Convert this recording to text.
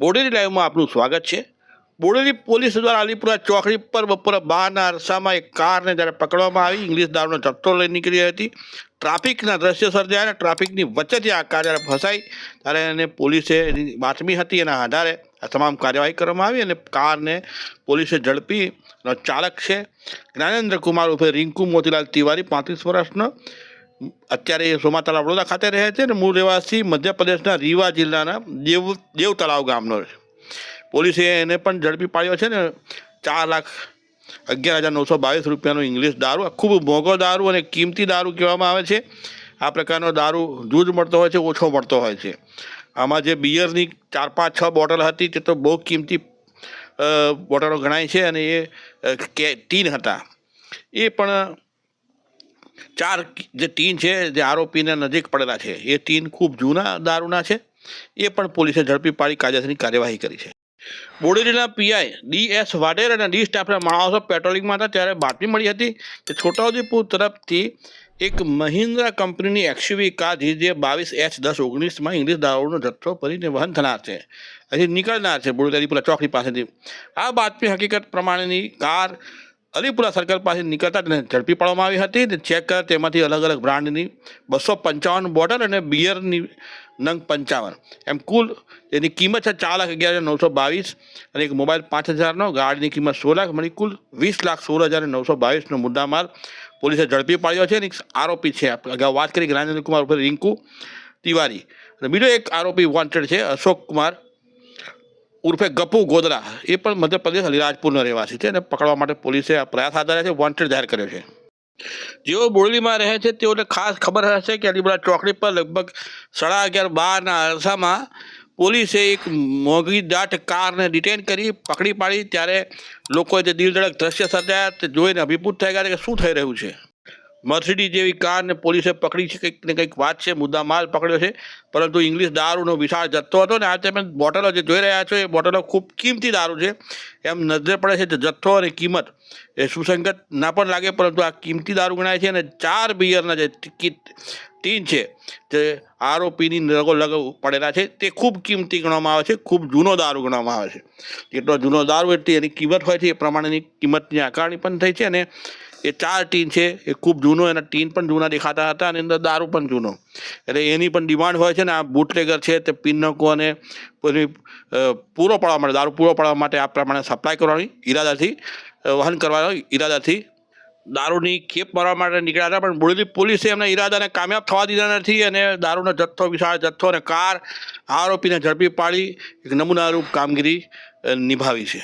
બોડેલી લાઈવમાં આપનું સ્વાગત છે. બોડેલી પોલીસ દ્વારા અલીપુરા ચોકડી પર બપોરે બારના અરસામાં એક કારને જ્યારે પકડવામાં આવી, ઇંગ્લિશ દારૂનો જથ્થો લઈ નીકળી હતી. ટ્રાફિકના દ્રશ્ય સર્જાયા અને ટ્રાફિકની વચ્ચેથી આ કાર જ્યારે ફસાઈ. ત્યારે એને પોલીસે બાતમી હતી, એના આધારે આ તમામ કાર્યવાહી કરવામાં આવી અને કારને પોલીસે ઝડપી ચાલક છે. જ્ઞાનેન્દ્ર કુમાર રિંકુ મોતીલાલ તિવારી, પાંત્રીસ વર્ષનો અત્યારે એ સોમાતળાવ વડોદરા ખાતે રહે છે અને મૂળ રહેવાસી મધ્યપ્રદેશના રીવા જિલ્લાના દેવ દેવ તળાવ ગામનો છે. પોલીસે એને પણ ઝડપી પાડ્યો છે ને ચાર લાખ અગિયાર હજાર નવસો બાવીસ રૂપિયાનો ઇંગ્લિશ દારૂ ખૂબ મોંઘો દારૂ અને કિંમતી દારૂ કહેવામાં આવે છે. આ પ્રકારનો દારૂ જૂજ મળતો હોય છે, ઓછો મળતો હોય છે. આમાં જે બિયરની ચાર પાંચ છ બોટલ હતી તે તો બહુ કિંમતી બોટલો ગણાય છે અને એ કે, ટીન હતા. એ પણ ચાર જે ટીન છે, જે આરોપીને નજીક પડેલા છે, એ ટીન ખૂબ જૂના દારૂના છે. એ પણ પોલીસે ઝડપી પાડી કાયદેસરની કાર્યવાહી કરી છે. બોડેલીના પીઆઈ ડી એસ વાડેર અને ડી સ્ટાફના માણસો પેટ્રોલિંગમાં હતા ત્યારે બાતમી મળી હતી કે છોટાઉદેપુર તરફથી એક મહિન્દ્રા કંપનીની એક્સયુવી કાર જે બાવીસ એચ દસ ઓગણીસમાં ઇંગ્લિશ દારૂનો જથ્થો ભરીને વહન થનાર છે. હજી નીકળનાર છે બોડેલી પેલા ચોકડી પાસેથી. આ બાતમી હકીકત પ્રમાણેની કાર અલીપુરા સર્કલ પાસે નીકળતા તેને ઝડપી પાડવામાં આવી હતી અને ચેક કરતા તેમાંથી અલગ અલગ બ્રાન્ડની બસો પંચાવન બોટલ અને બિયરની નંગ પંચાવન. એમ કુલ એની કિંમત છે ચાર લાખ અગિયાર હજાર નવસો બાવીસ અને એક મોબાઈલ પાંચ હજારનો, ગાડીની કિંમત સોળ લાખ, મળી કુલ વીસ લાખ સોળ હજાર નવસો બાવીસનો મુદ્દામાલ પોલીસે ઝડપી પાડ્યો છે અને એક આરોપી છે. અગાઉ વાત કરી જ્ઞાનેન્દ્ર કુમાર ઉપર રિંકુ તિવારી. અને બીજો એક આરોપી વોન્ટેડ છે અશોક કુમાર ઉર્ફે ગપુ ગોદરા, એ પણ મધ્યપ્રદેશ અલીરાજપુરનો રહેવાસી છે અને પકડવા માટે પોલીસે આ પ્રયાસ આધારે છે વોન્ટેડ જાહેર કર્યો છે. જેઓ બોરલીમાં રહે છે, તેઓને ખાસ ખબર હશે કે અલીબડા ચોકડી પર લગભગ સાડા અગિયાર બારના અરસામાં પોલીસે એક મોંઘી દાટ કારને ડિટેન કરી, પકડી પાડી, ત્યારે લોકોએ તે દિલધડક દ્રશ્ય સર્જાયા, તે જોઈને અભિભૂત થઈ ગયા કે શું થઈ રહ્યું છે. મર્સિડીઝ જેવી કારને પોલીસે પકડી છે, કંઈક ને કંઈક વાત છે મુદ્દા માલ પકડ્યો છે. પરંતુ ઇંગ્લિશ દારૂનો વિશાળ જથ્થો હતો ને આ તમે બોટલો જે જોઈ રહ્યા છો, એ બોટલો ખૂબ કિંમતી દારૂ છે. એમ નજરે પડે છે જથ્થો અને કિંમત એ સુસંગત ના પણ લાગે, પરંતુ આ કિંમતી દારૂ ગણાય છે અને ચાર બિયરના જે ટિકિટ ટીન છે જે આરોપીની લગો લગ પડેલા છે. તે ખૂબ કિંમતી ગણવામાં આવે છે, ખૂબ જૂનો દારૂ ગણવામાં આવે છે. જેટલો જૂનો દારૂ, એટલી એની કિંમત હોય છે, એ પ્રમાણેની કિંમતની આકારણી પણ થઈ છે અને એ ચાર ટીન છે એ ખૂબ જૂનો એના ટીન પણ જૂના દેખાતા હતા અને અંદર દારૂ પણ જૂનો. એટલે એની પણ ડિમાન્ડ હોય છે ને આ બુટલેગર છે તે પછી, પૂરો પાડવા માટે દારૂ પૂરો પાડવા માટે આ પ્રમાણે સપ્લાય કરવાની ઈરાદાથી વહન કરવાનો ઈરાદાથી દારૂની ખેપ મારવા માટે નીકળ્યા હતા પણ બુડેલી પોલીસે એમના ઈરાદાને કામયાબ થવા દીધા નથી અને દારૂનો જથ્થો વિશાળ જથ્થો અને કાર આરોપીને ઝડપી પાડી એક નમૂનારૂપ કામગીરી નિભાવી છે.